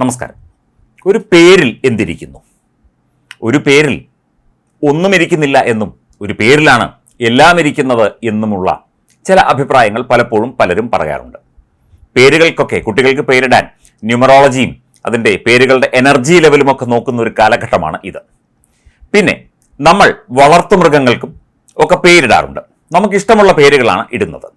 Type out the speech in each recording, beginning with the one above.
നമസ്കാരം. ഒരു പേരിൽ എന്തിരിക്കുന്നു? ഒരു പേരിൽ ഒന്നും ഇരിക്കുന്നില്ല എന്നും ഒരു പേരിലാണ് എല്ലാം ഇരിക്കുന്നത് എന്നുമുള്ള ചില അഭിപ്രായങ്ങൾ പലപ്പോഴും പലരും പറയാറുണ്ട്. പേരുകൾക്കൊക്കെ കുട്ടികൾക്ക് പേരിടാൻ ന്യൂമറോളജിയും അതിന്റെ പേരുകളുടെ എനർജി ലെവലും ഒക്കെ നോക്കുന്ന ഒരു കാലഘട്ടമാണ് ഇത്. പിന്നെ നമ്മൾ വളർത്തുമൃഗങ്ങൾക്കും ഒക്കെ പേരിടാറുണ്ട്. നമുക്കിഷ്ടമുള്ള പേരുകളാണ് ഇടുന്നത്.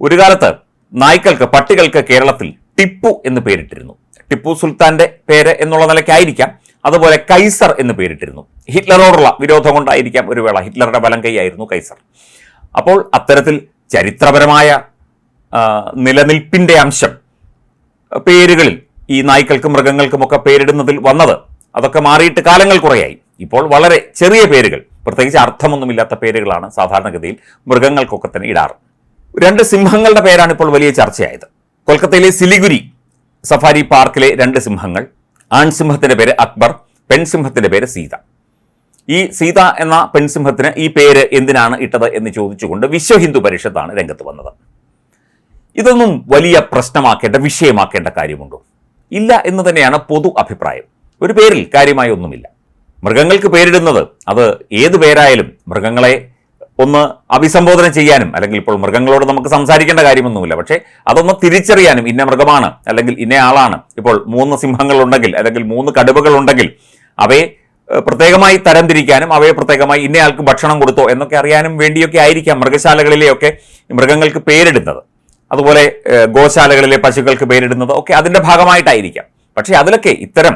ഒരു കാലത്ത് നായ്ക്കൾക്ക് പട്ടികൾക്ക് കേരളത്തിൽ ടിപ്പു എന്ന് പേരിട്ടിരുന്നു. ടിപ്പു സുൽത്താന്റെ പേര് എന്നുള്ള നിലയ്ക്കായിരിക്കാം. അതുപോലെ കൈസർ എന്ന് പേരിട്ടിരുന്നു. ഹിറ്റ്ലറോടുള്ള വിരോധം കൊണ്ടായിരിക്കാം ഒരു വേള ഹിറ്റ്ലറുടെ ബലം കൈയായിരുന്നു കൈസർ. അപ്പോൾ അത്തരത്തിൽ ചരിത്രപരമായ നിലനിൽപ്പിന്റെ അംശം പേരുകളിൽ ഈ നായ്ക്കൾക്കും മൃഗങ്ങൾക്കുമൊക്കെ പേരിടുന്നതിൽ വന്നത് അതൊക്കെ മാറിയിട്ട് കാലങ്ങൾ കുറയായി. ഇപ്പോൾ വളരെ ചെറിയ പേരുകൾ പ്രത്യേകിച്ച് അർത്ഥമൊന്നുമില്ലാത്ത പേരുകളാണ് സാധാരണഗതിയിൽ മൃഗങ്ങൾക്കൊക്കെ തന്നെ ഇടാറ്. രണ്ട് സിംഹങ്ങളുടെ പേരാണ് ഇപ്പോൾ വലിയ ചർച്ചയായത്. കൊൽക്കത്തയിലെ സിലിഗുരി സഫാരി പാർക്കിലെ രണ്ട് സിംഹങ്ങൾ. ആൺസിംഹത്തിന്റെ പേര് അക്ബർ പെൺസിംഹത്തിന്റെ പേര് സീത. ഈ സീത എന്ന പെൺസിംഹത്തിന് ഈ പേര് എന്തിനാണ് ഇട്ടത് എന്ന് ചോദിച്ചുകൊണ്ട് വിശ്വ ഹിന്ദു പരിഷത്താണ് രംഗത്ത് വന്നത്. ഇതൊന്നും വലിയ പ്രശ്നമാക്കേണ്ട വിഷയമാക്കേണ്ട കാര്യമുണ്ടോ? ഇല്ല എന്ന് തന്നെയാണ് പൊതു അഭിപ്രായം. ഒരു പേരിൽ കാര്യമായി ഒന്നുമില്ല. മൃഗങ്ങൾക്ക് പേരിടുന്നത് അത് ഏത് പേരായാലും മൃഗങ്ങളെ ഒന്ന് അഭിസംബോധന ചെയ്യാനും അല്ലെങ്കിൽ ഇപ്പോൾ മൃഗങ്ങളോട് നമുക്ക് സംസാരിക്കേണ്ട കാര്യമൊന്നുമില്ല. പക്ഷേ അതൊന്ന് തിരിച്ചറിയാനും ഇന്ന മൃഗമാണ് അല്ലെങ്കിൽ ഇന്ന ആളാണ്. ഇപ്പോൾ മൂന്ന് സിംഹങ്ങളുണ്ടെങ്കിൽ അല്ലെങ്കിൽ മൂന്ന് കടുവകൾ ഉണ്ടെങ്കിൽ അവയെ പ്രത്യേകമായി തരംതിരിക്കാനും അവയെ പ്രത്യേകമായി ഇന്നയാൾക്ക് ഭക്ഷണം കൊടുത്തോ എന്നൊക്കെ അറിയാനും വേണ്ടിയൊക്കെ ആയിരിക്കാം മൃഗശാലകളിലെയൊക്കെ മൃഗങ്ങൾക്ക് പേരിടുന്നത്. അതുപോലെ ഗോശാലകളിലെ പശുക്കൾക്ക് പേരിടുന്നത് ഒക്കെ അതിന്റെ ഭാഗമായിട്ടായിരിക്കാം. പക്ഷേ അതിലൊക്കെ ഇത്തരം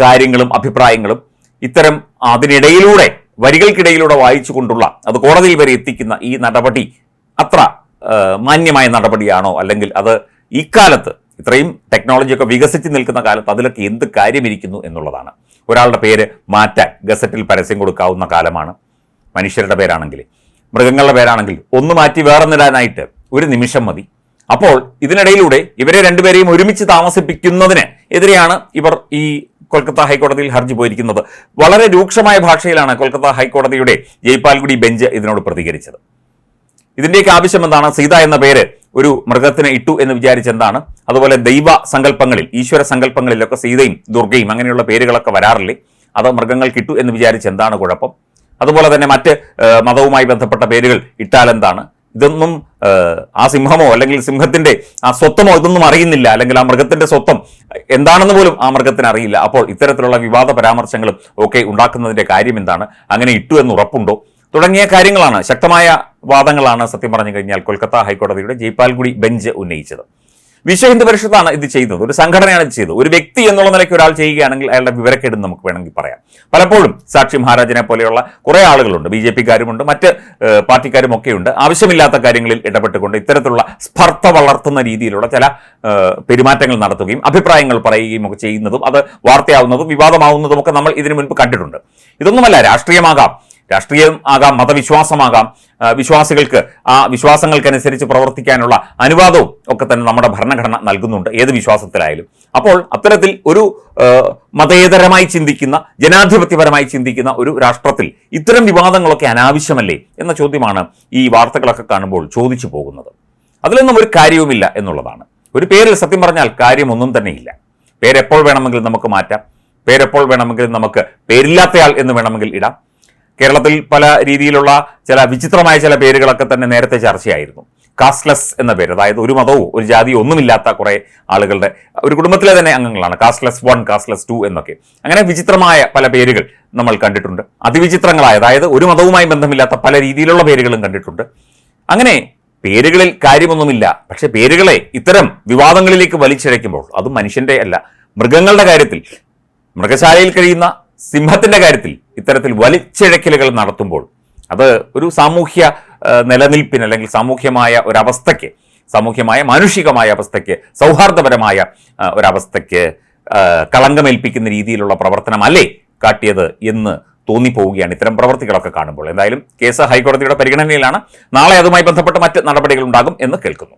കാര്യങ്ങളും അഭിപ്രായങ്ങളും ഇത്തരം അതിനിടയിലൂടെ വരികൾക്കിടയിലൂടെ വായിച്ചുകൊണ്ടുള്ള അത് കോടതിയിൽ വരെ എത്തിക്കുന്ന ഈ നടപടി അത്ര മാന്യമായ നടപടിയാണോ? അല്ലെങ്കിൽ അത് ഇക്കാലത്ത് ഇത്രയും ടെക്നോളജിയൊക്കെ വികസിച്ച് നിൽക്കുന്ന കാലത്ത് അതിലൊക്കെ എന്ത് കാര്യമിരിക്കുന്നു എന്നുള്ളതാണ്. ഒരാളുടെ പേര് മാറ്റാൻ ഗസറ്റിൽ പരസ്യം കൊടുക്കാവുന്ന കാലമാണ്. മനുഷ്യരുടെ പേരാണെങ്കിൽ മൃഗങ്ങളുടെ പേരാണെങ്കിൽ ഒന്ന് മാറ്റി വേറൊന്നിടാനായിട്ട് ഒരു നിമിഷം മതി. അപ്പോൾ ഇതിനിടയിലൂടെ ഇവരെ രണ്ടുപേരെയും ഒരുമിച്ച് താമസിപ്പിക്കുന്നതിന് എതിരെയാണ് ഇവർ ഈ കൊൽക്കത്ത ഹൈക്കോടതിയിൽ ഹർജി പോയിരിക്കുന്നത്. വളരെ രൂക്ഷമായ ഭാഷയിലാണ് കൊൽക്കത്ത ഹൈക്കോടതിയുടെ ജയ്പാൽഗുഡി ബെഞ്ച് ഇതിനോട് പ്രതികരിച്ചത്. ഇതിന്റെയൊക്കെ ആവശ്യം എന്താണ് സീത എന്ന പേര് ഒരു മൃഗത്തിന് ഇട്ടു എന്ന് വിചാരിച്ചെന്താണ് അതുപോലെ ദൈവ സങ്കല്പങ്ങളിൽ ഈശ്വര സങ്കല്പങ്ങളിലൊക്കെ സീതയും ദുർഗയും അങ്ങനെയുള്ള പേരുകളൊക്കെ വരാറില്ലേ? അത് മൃഗങ്ങൾക്ക് ഇട്ടു എന്ന് വിചാരിച്ച് എന്താണ് കുഴപ്പം? അതുപോലെ തന്നെ മറ്റ് മതവുമായി ബന്ധപ്പെട്ട പേരുകൾ ഇട്ടാൽ എന്താണ്? ഇതൊന്നും ആ സിംഹമോ അല്ലെങ്കിൽ സിംഹത്തിന്റെ ആ സ്വത്തമോ ഇതൊന്നും അറിയുന്നില്ല. അല്ലെങ്കിൽ ആ മൃഗത്തിന്റെ സ്വത്തം എന്താണെന്ന് പോലും ആ മൃഗത്തിന് അറിയില്ല. അപ്പോൾ ഇത്തരത്തിലുള്ള വിവാദ പരാമർശങ്ങളും ഒക്കെ ഉണ്ടാക്കുന്നതിന്റെ കാര്യം എന്താണ്? അങ്ങനെ ഇട്ടു എന്ന് ഉറപ്പുണ്ടോ? തുടങ്ങിയ കാര്യങ്ങളാണ്. ശക്തമായ വാദങ്ങളാണ് സത്യം പറഞ്ഞു കഴിഞ്ഞാൽ കൊൽക്കത്ത ഹൈക്കോടതിയുടെ ജയ്പാൽഗുഡി ബെഞ്ച് ഉന്നയിച്ചത്. വിശ്വ ഹിന്ദു പരിഷത്താണ് ഇത് ചെയ്യുന്നത് ഒരു സംഘടനയാണ് ഇത് ചെയ്തത്. ഒരു വ്യക്തി എന്നുള്ള നിലയ്ക്ക് ഒരാൾ ചെയ്യുകയാണെങ്കിൽ അയാളുടെ വിവരക്കേട് നമുക്ക് വേണമെങ്കിൽ പറയാം. പലപ്പോഴും സാക്ഷി മഹാരാജനെ പോലെയുള്ള കുറേ ആളുകളുണ്ട്. ബി ജെ പിക്കാരുമുണ്ട്. മറ്റ് പാർട്ടിക്കാരും ഒക്കെയുണ്ട് ആവശ്യമില്ലാത്ത കാര്യങ്ങളിൽ ഇടപെട്ടുകൊണ്ട് ഇത്തരത്തിലുള്ള സ്പർദ്ധ വളർത്തുന്ന രീതിയിലുള്ള ചില പെരുമാറ്റങ്ങൾ നടത്തുകയും അഭിപ്രായങ്ങൾ പറയുകയും ഒക്കെ ചെയ്യുന്നതും അത് വാർത്തയാവുന്നതും വിവാദമാവുന്നതും ഒക്കെ നമ്മൾ ഇതിനു മുൻപ് കണ്ടിട്ടുണ്ട്. ഇതൊന്നുമല്ല രാഷ്ട്രീയമാകാം. രാഷ്ട്രീയം ആകാം മതവിശ്വാസമാകാം. വിശ്വാസികൾക്ക് ആ വിശ്വാസങ്ങൾക്കനുസരിച്ച് പ്രവർത്തിക്കാനുള്ള അനുവാദവും ഒക്കെ തന്നെ നമ്മുടെ ഭരണഘടന നൽകുന്നുണ്ട്. ഏത് വിശ്വാസത്തിലായാലും. അപ്പോൾ അത്തരത്തിൽ ഒരു മതേതരമായി ചിന്തിക്കുന്ന ജനാധിപത്യപരമായി ചിന്തിക്കുന്ന ഒരു രാഷ്ട്രത്തിൽ ഇത്തരം വിവാദങ്ങളൊക്കെ അനാവശ്യമല്ലേ എന്ന ചോദ്യമാണ് ഈ വാർത്തകളൊക്കെ കാണുമ്പോൾ ചോദിച്ചു പോകുന്നത്. അതിലൊന്നും ഒരു കാര്യവുമില്ല എന്നുള്ളതാണ്. ഒരു പേരിൽ സത്യം പറഞ്ഞാൽ കാര്യമൊന്നും തന്നെയില്ല. പേരെപ്പോൾ വേണമെങ്കിലും നമുക്ക് മാറ്റാം. പേരെപ്പോൾ വേണമെങ്കിലും നമുക്ക് പേരില്ലാത്തയാൾ എന്ന് വേണമെങ്കിൽ ഇടാം. കേരളത്തിൽ പല രീതിയിലുള്ള ചില വിചിത്രമായ ചില പേരുകളൊക്കെ തന്നെ നേരത്തെ ചർച്ചയായിരുന്നു. കാസ്റ്റ്ലെസ് എന്ന പേര് അതായത് ഒരു മതവും ഒരു ജാതിയോ ഒന്നുമില്ലാത്ത കുറേ ആളുകളുടെ ഒരു കുടുംബത്തിലെ തന്നെ അംഗങ്ങളാണ്. കാസ്റ്റ്ലെസ് വൺ കാസ്റ്റ്ലെസ് ടു എന്നൊക്കെ. അങ്ങനെ വിചിത്രമായ പല പേരുകൾ നമ്മൾ കണ്ടിട്ടുണ്ട്. അതിവിചിത്രങ്ങളായ അതായത് ഒരു മതവുമായി ബന്ധമില്ലാത്ത പല രീതിയിലുള്ള പേരുകളും കണ്ടിട്ടുണ്ട്. അങ്ങനെ പേരുകളിൽ കാര്യമൊന്നുമില്ല. പക്ഷെ പേരുകളെ ഇത്തരം വിവാദങ്ങളിലേക്ക് വലിച്ചിഴയ്ക്കുമ്പോൾ അത് മനുഷ്യന്റെ അല്ല മൃഗങ്ങളുടെ കാര്യത്തിൽ. മൃഗശാലയിൽ കഴിയുന്ന സിംഹത്തിന്റെ കാര്യത്തിൽ ഇത്തരത്തിൽ വലിച്ചിഴക്കലുകൾ നടത്തുമ്പോൾ അത് ഒരു സാമൂഹ്യ നിലനിൽപ്പിന് അല്ലെങ്കിൽ സാമൂഹ്യമായ ഒരവസ്ഥയ്ക്ക് സാമൂഹ്യമായ മാനുഷികമായ അവസ്ഥയ്ക്ക് സൗഹാർദ്ദപരമായ ഒരവസ്ഥയ്ക്ക് കളങ്കമേൽപ്പിക്കുന്ന രീതിയിലുള്ള പ്രവർത്തനമല്ലേ കാട്ടിയത് എന്ന് തോന്നിപ്പോവുകയാണ് ഇത്തരം പ്രവർത്തികളൊക്കെ കാണുമ്പോൾ. എന്തായാലും കേസ് ഹൈക്കോടതിയുടെ പരിഗണനയിലാണ്. നാളെ അതുമായി ബന്ധപ്പെട്ട മറ്റ് നടപടികൾ ഉണ്ടാകും എന്ന് കേൾക്കുന്നു.